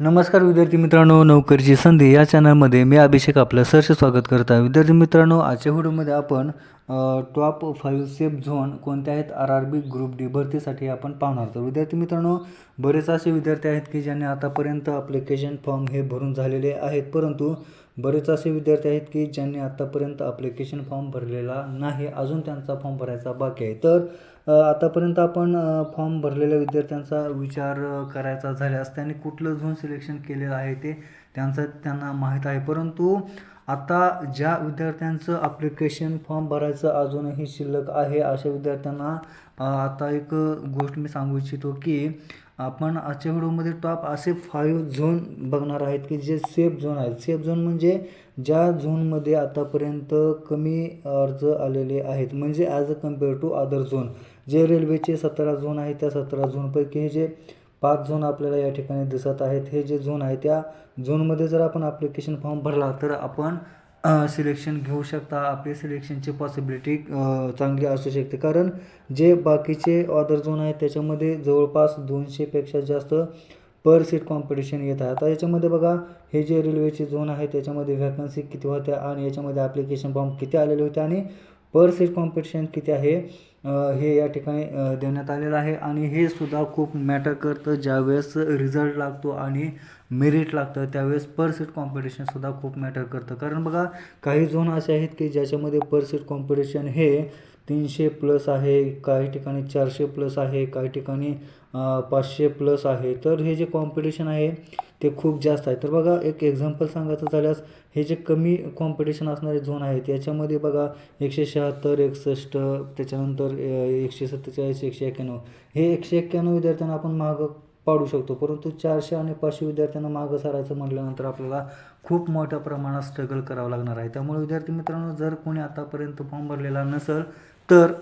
नमस्कार विद्यार्थी मित्रांनो नोकरीची संधी या चॅनलमध्ये मी अभिषेक आपलं सहर्ष स्वागत करत आहे. विद्यार्थी मित्रांनो आजच्या व्हिडिओमध्ये आपण टॉप फाईव्ह सेफ झोन कोणते आहेत? R R B group D भरतीसाठी आपण पाहणार. तर विद्यार्थी मित्रांनो बरेच असे विद्यार्थी आहेत की ज्यांनी आतापर्यंत अप्लिकेशन फॉर्म हे भरून झालेले आहेत. परंतु बरेच असे विद्यार्थी आहेत की ज्यांनी आत्तापर्यंत अप्लिकेशन फॉर्म भरलेला नाही. अजून त्यांचा फॉर्म भरायचा बाकी आहे. तर आतापर्यंत आपण फॉर्म भरलेल्या विद्यार्थ्यांचा विचार करायचा झाल्यास त्यांनी कुठलं झोन सिलेक्शन केलेलं आहे ते त्यांचं त्यांना माहीत आहे. परंतु आता ज्या विद्यार्थ्यांचं अप्लिकेशन फॉर्म भरायचं अजूनही शिल्लक आहे अशा विद्यार्थ्यांना आता एक गोष्ट मी सांगू इच्छितो की आपण आजच्या व्हिडिओमध्ये टॉप असे फाईव्ह झोन बघणार आहेत की जे सेफ झोन आहेत. सेफ झोन म्हणजे ज्या झोनमध्ये आतापर्यंत कमी अर्ज आलेले आहेत. म्हणजे as a compare to other zone जे रेल्वेचे सतरा झोन आहेत त्या सतरा झोनपैकी हे जे पाच झोन आपल्याला या ठिकाणी दिसत आहेत. हे जे झोन आहे त्या झोनमध्ये जर आपण ॲप्लिकेशन फॉर्म भरला तर आपण सिलेक्शन घेऊ शकता. आपली सिलेक्शनची पॉसिबिलिटी चांगली असू शकते. कारण जे बाकीचे ऑदर झोन आहेत त्याच्यामध्ये जवळपास दोनशेपेक्षा जास्त पर सीट कॉम्पिटिशन येत आहे. आता याच्यामध्ये बघा हे जे रेल्वेचे झोन आहे त्याच्यामध्ये व्हॅकन्सी किती होत्या आणि याच्यामध्ये ॲप्लिकेशन फॉर्म किती आलेले होते आणि पर सीट कॉम्पिटिशन किती आहे? हे या ठिकाणी देण्यात आलेलं आहे. आणि हे सुद्धा खूप मॅटर करतं. ज्यावेळेस रिझल्ट लागतो आणि मेरिट लागतं त्यावेळेस पर सीट कॉम्पिटिशनसुद्धा खूप मॅटर करतं. कारण बघा काही झोन असे आहेत की ज्याच्यामध्ये पर सीट कॉम्पिटिशन हे तीनशे प्लस आहे काही ठिकाणी चारशे प्लस आहे काही ठिकाणी पाचशे प्लस आहे. तर हे जे कॉम्पिटिशन आहे ते खूप जास्त आहे. तर बघा एक एक्झाम्पल सांगायचं झाल्यास हे जे कमी कॉम्पिटिशन असणारे झोन आहेत याच्यामध्ये बघा एकशे शहात्तर एकसष्ट त्याच्यानंतर एकशे सत्तेचाळीस एकशे एक्क्याण्णव. हे एकशे एक्क्याण्णव विद्यार्थ्यांना आपण मागं पाडू शकतो. परंतु चारशे आणि पाचशे विद्यार्थ्यांना मागं सारायचं म्हटल्यानंतर आपल्याला खूप मोठ्या प्रमाणात स्ट्रगल करावं लागणार आहे. त्यामुळे विद्यार्थी मित्रांनो जर कोणी आतापर्यंत फॉर्म भरलेला नसेल तर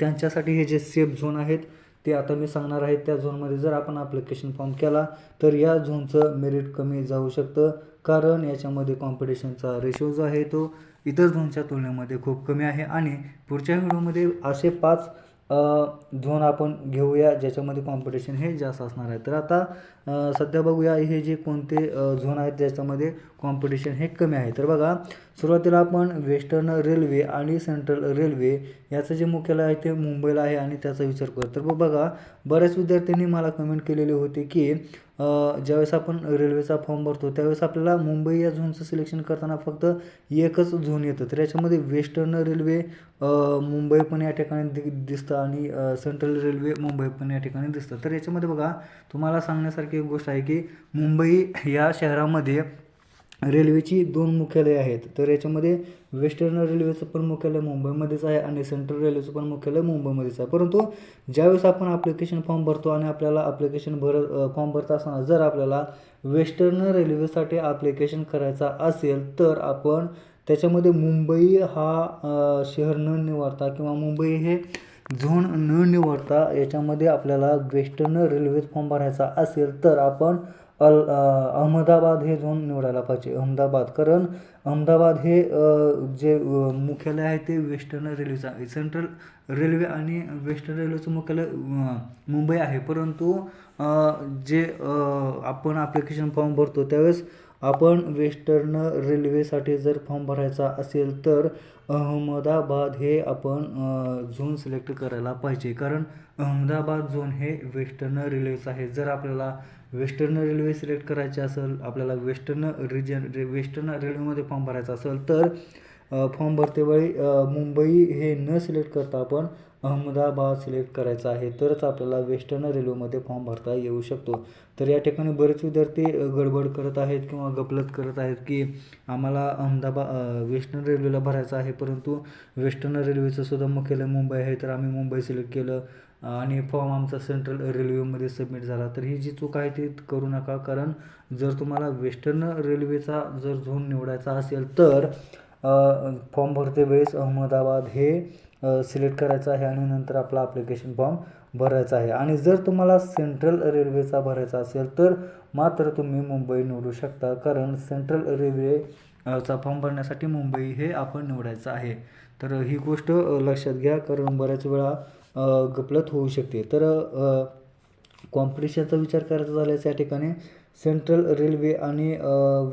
त्यांच्यासाठी हे जे सेफ झोन आहेत ते आता मी सांगणार आहे त्या झोनमध्ये जर आपण ॲप्लिकेशन फॉर्म केला तर या झोनचं मेरिट कमी जाऊ शकतं. कारण याच्यामध्ये कॉम्पिटिशनचा रेशो जो आहे तो इतर झोनच्या तुलनेमध्ये खूप कमी आहे. आणि पुढच्या व्हिडिओमध्ये असे पाच झोन आपण घेऊया ज्याच्यामध्ये कॉम्पिटिशन हे जास्त असणार आहे. तर आता सध्या बघूया हे जे कोणते झोन आहेत ज्याच्यामध्ये कॉम्पिटिशन हे कमी आहे. तर बघा सुरुवातीला आपण वेस्टर्न रेल्वे आणि सेंट्रल रेल्वे याचं जे मुख्यालय आहे ते मुंबईला आहे आणि त्याचा विचार करतो तर बघा बऱ्याच विद्यार्थ्यांनी मला कमेंट केलेली होती की ज्यावेळेस आपण रेल्वेचा फॉर्म भरतो त्यावेळेस आपल्याला मुंबई या झोनचं सिलेक्शन करताना फक्त एकच झोन येतं. तर याच्यामध्ये वेस्टर्न रेल्वे मुंबई पण या ठिकाणी दि दिसतं आणि सेंट्रल रेल्वे मुंबई पण या ठिकाणी दिसतं. तर याच्यामध्ये बघा तुम्हाला सांगण्यासारखी एक गोष्ट आहे की मुंबई या शहरामध्ये रेल्वेची दोन मुख्यालय आहेत. तर याच्यामध्ये वेस्टर्न रेल्वेचं पण मुख्यालय मुंबईमध्येच आहे आणि सेंट्रल रेल्वेचं पण मुख्यालय मुंबईमध्येच आहे. परंतु ज्यावेळेस आपण ॲप्लिकेशन फॉर्म भरतो आणि आपल्याला ॲप्लिकेशन भरत फॉर्म भरत असताना जर आपल्याला वेस्टर्न रेल्वेसाठी ॲप्लिकेशन करायचा असेल तर आपण त्याच्यामध्ये मुंबई हा शहर न निवडता किंवा मुंबई हे झोन न निवडता याच्यामध्ये आपल्याला वेस्टर्न रेल्वेत फॉर्म भरायचा असेल तर आपण अल अहमदाबाद हे झोन निवडायला पाहिजे. अहमदाबाद. कारण अहमदाबाद हे जे मुख्यालय आहे ते वेस्टर्न रेल्वेचं आहे. सेंट्रल रेल्वे आणि वेस्टर्न रेल्वेचं मुख्यालय मुंबई आहे. परंतु जे आपण ॲप्लिकेशन फॉर्म भरतो त्यावेळेस आपण वेस्टर्न रेल्वेसाठी जर फॉर्म भरायचा असेल तर अहमदाबाद हे आपण झोन सिलेक्ट करायला पाहिजे. कारण अहमदाबाद झोन हे वेस्टर्न रेल्वेचं आहे. जर आपल्याला वेस्टर्न रेल्वे सिलेक्ट करायची असेल आपल्याला वेस्टर्न रिजन रे वेस्टर्न रेल्वेमध्ये फॉर्म भरायचा असेल तर फॉर्म भरतेवेळी मुंबई हे न सिलेक्ट करता आपण अहमदाबाद सिलेक्ट करायचं आहे तरच आपल्याला वेस्टर्न रेल्वेमध्ये फॉर्म भरता येऊ शकतो. तर या ठिकाणी बरेच विद्यार्थी गडबड करत आहेत किंवा गपलत करत आहेत की आम्हाला अहमदाबाद वेस्टर्न रेल्वेला भरायचं आहे. परंतु वेस्टर्न रेल्वेचं सुद्धा मुख्यालय मुंबई आहे तर आम्ही मुंबई सिलेक्ट केलं आणि फॉर्म आमचा सेंट्रल रेल्वेमध्ये सबमिट झाला. तर ही जी चूक आहे ती करू नका कारण जर तुम्हाला वेस्टर्न रेल्वेचा जर झोन निवडायचा असेल तर फॉर्म भरते वेळेस अहमदाबाद हे सिलेक्ट करायचं आहे आणि नंतर आपला ॲप्लिकेशन फॉर्म भरायचा आहे. आणि जर तुम्हाला सेंट्रल रेल्वेचा भरायचा असेल तर मात्र तुम्ही मुंबई निवडू शकता. कारण सेंट्रल रेल्वेचा फॉर्म भरण्यासाठी मुंबई हे आपण निवडायचं आहे. तर ही गोष्ट लक्षात घ्या. कारण बऱ्याच वेळा गपलत होऊ शकते. तर कॉम्पिटिशनचा विचार करायचा झाल्यास या ठिकाणी सेंट्रल रेल्वे आणि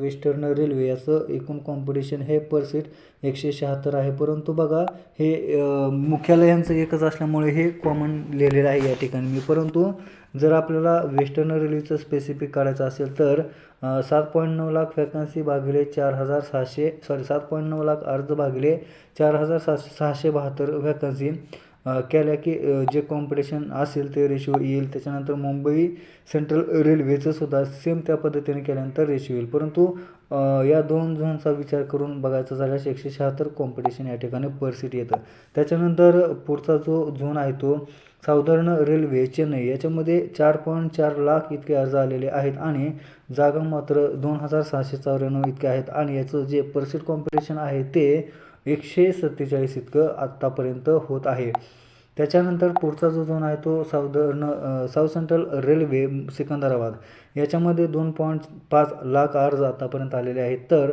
वेस्टर्न रेल्वे याचं एकूण कॉम्पिटिशन हे पर सीट एकशे शहात्तर आहे. परंतु बघा हे मुख्यालयांचं एकच असल्यामुळे हे कॉमन लिहिलेलं आहे या ठिकाणी. मी परंतु जर आपल्याला वेस्टर्न रेल्वेचं स्पेसिफिक काढायचं असेल तर सात पॉईंट नऊ लाख वॅकन्सी भागिले चार हजार सहाशे सॉरी सात पॉईंट नऊ लाख अर्ज भागिले चार हजार सहाशे सहाशे बहात्तर वॅकन्सी केल्या की जे कॉम्पिटिशन असेल ते रेशिओ येईल. त्याच्यानंतर मुंबई सेंट्रल रेल्वेचं सुद्धा सेम त्या पद्धतीने केल्यानंतर रेशिओ येईल. परंतु या दोन झोनचा विचार करून बघायचं झाल्यास एकशे शहात्तर कॉम्पिटिशन या ठिकाणी पर सीट येतं. त्याच्यानंतर पुढचा जो झोन आहे तो साधारण रेल्वे चेन्नई याच्यामध्ये चार पॉईंट चार लाख इतके अर्ज आलेले आहेत आणि जागा मात्र दोन हजार सहाशे चौऱ्याण्णव इतके आहेत. आणि याचं जे पर सीट कॉम्पिटिशन आहे ते एकशे सत्तेचाळीस इतकं आत्तापर्यंत होत आहे. त्याच्यानंतर पुढचा जो झोन आहे तो southern south central railway Secunderabad. याच्यामध्ये दोन पॉईंट पाच लाख अर्ज आतापर्यंत आलेले आहेत. तर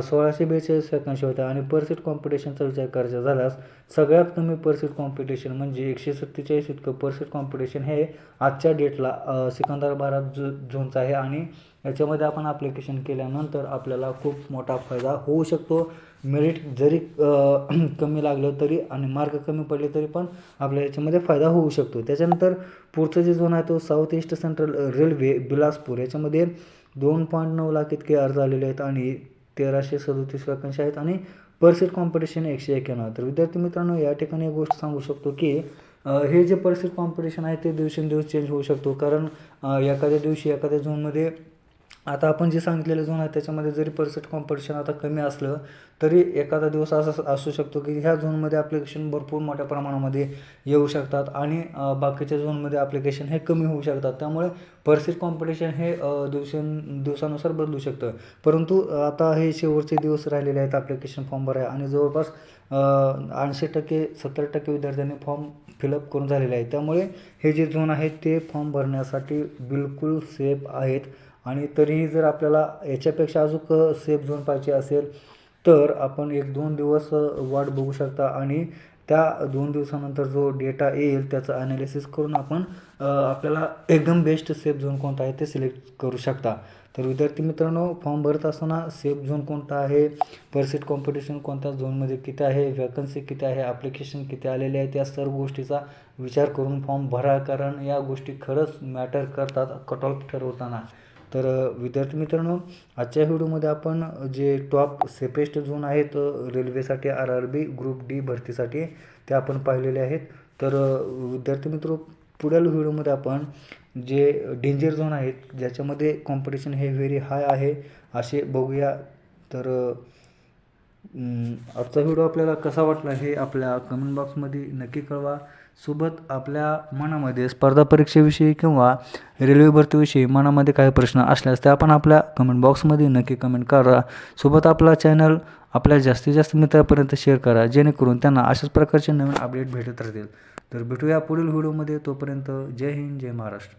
सोळाशे बेचाळीस वॅकन्सी होत्या आणि पर सीट कॉम्पिटिशनचा विचार करायचा झाल्यास सगळ्यात कमी पर सीट कॉम्पिटिशन म्हणजे एकशे सत्तेचाळीस इतकं पर सीट कॉम्पिटिशन हे आजच्या डेटला अ, सिकंदराबाद जो झोनचं आहे आणि याच्यामध्ये आपण ॲप्लिकेशन केल्यानंतर आपल्याला खूप मोठा फायदा होऊ शकतो. मेरिट जरी कमी लागलं तरी आणि मार्क कमी पडले तरी पण आपल्या याच्यामध्ये फायदा होऊ शकतो. त्याच्यानंतर पुढचं जे झोन आहे तो साऊथ ईस्ट सेंट्रल रेल्वे बिला बिलासपूर याच्यामध्ये दोन पॉईंट नऊ लाख इतके अर्ज आलेले आहेत आणि तेराशे सदोतीस वॅकन्सी आहेत आणि पर सीट कॉम्पिटिशन एकशे एक्याण्णव तर विद्यार्थी मित्रांनो या ठिकाणी एक गोष्ट सांगू शकतो की हे जे पर सीट कॉम्पिटिशन आहे ते दिवसेंदिवस चेंज होऊ शकतो. कारण एखाद्या दिवशी एखाद्या झोनमध्ये आता आपण जे सांगितलेलं झोन आहे त्याच्यामध्ये जरी परसेंट कॉम्पिटिशन आता कमी असलं तरी एखादा दिवस असा असू शकतो की ह्या झोनमध्ये ॲप्लिकेशन भरपूर मोठ्या प्रमाणामध्ये येऊ शकतात आणि बाकीच्या झोनमध्ये ॲप्लिकेशन हे कमी होऊ शकतात. त्यामुळे परसेंट कॉम्पिटिशन हे दिवसें दिवसानुसार बदलू शकतं. परंतु आता हे शेवटचे दिवस राहिलेले आहेत ॲप्लिकेशन फॉर्म भराय आणि जवळपास ऐंशी टक्के सत्तर टक्के विद्यार्थ्यांनी फॉर्म फिलअप करून झालेले आहे त्यामुळे हे जे झोन आहेत ते फॉर्म भरण्यासाठी बिलकुल सेफ आहेत. आणि तरीही जर आपल्याला याच्यापेक्षा अजून सेफ झोन पाहिजे असेल तर आपण एक दोन दिवस वाट बघू शकता. आणि त्या दोन दिवसानंतर जो डेटा येईल त्याचं ॲनालिसिस करून आपण आपल्याला एकदम बेस्ट सेफ झोन कोणता आहे ते सिलेक्ट करू शकता. तर विद्यार्थी मित्रांनो फॉर्म भरत असताना सेफ झोन कोणता आहे? परसेट कॉम्पिटिशन कोणत्या झोनमध्ये किती आहे? वॅकन्सी किती आहे? ॲप्लिकेशन किती आलेले आहे त्या सर्व गोष्टीचा विचार करून फॉर्म भरा. कारण या गोष्टी खरंच मॅटर करतात कट ऑफ ठरवताना. तर विद्यार्थी मित्रांनो आजच्या व्हिडिओमध्ये आपण जे टॉप सेफेस्ट झोन आहेत रेल्वेसाठी R R B group D भरतीसाठी ते आपण पाहिलेले आहेत. तर विद्यार्थी मित्र पुढील व्हिडिओमध्ये आपण जे डेंजर झोन आहेत ज्याच्यामध्ये कॉम्पिटिशन हे व्हेरी हाय आहे असे बघूया. तर आजचा व्हिडिओ आपल्याला कसा वाटला हे आपल्या कमेंट बॉक्समध्ये नक्की कळवा. सोबत आपल्या मनामध्ये स्पर्धा परीक्षेविषयी किंवा रेल्वे भरतीविषयी मनामध्ये काही प्रश्न असल्यास ते आपण आपल्या कमेंट बॉक्समध्ये नक्की कमेंट करा. सोबत आपला चॅनल आपल्या जास्तीत जास्त मित्रापर्यंत शेअर करा जेणेकरून त्यांना अशाच प्रकारचे नवीन अपडेट भेटत राहतील. तर भेटूया पुढील व्हिडिओमध्ये तोपर्यंत जय हिंद जय महाराष्ट्र.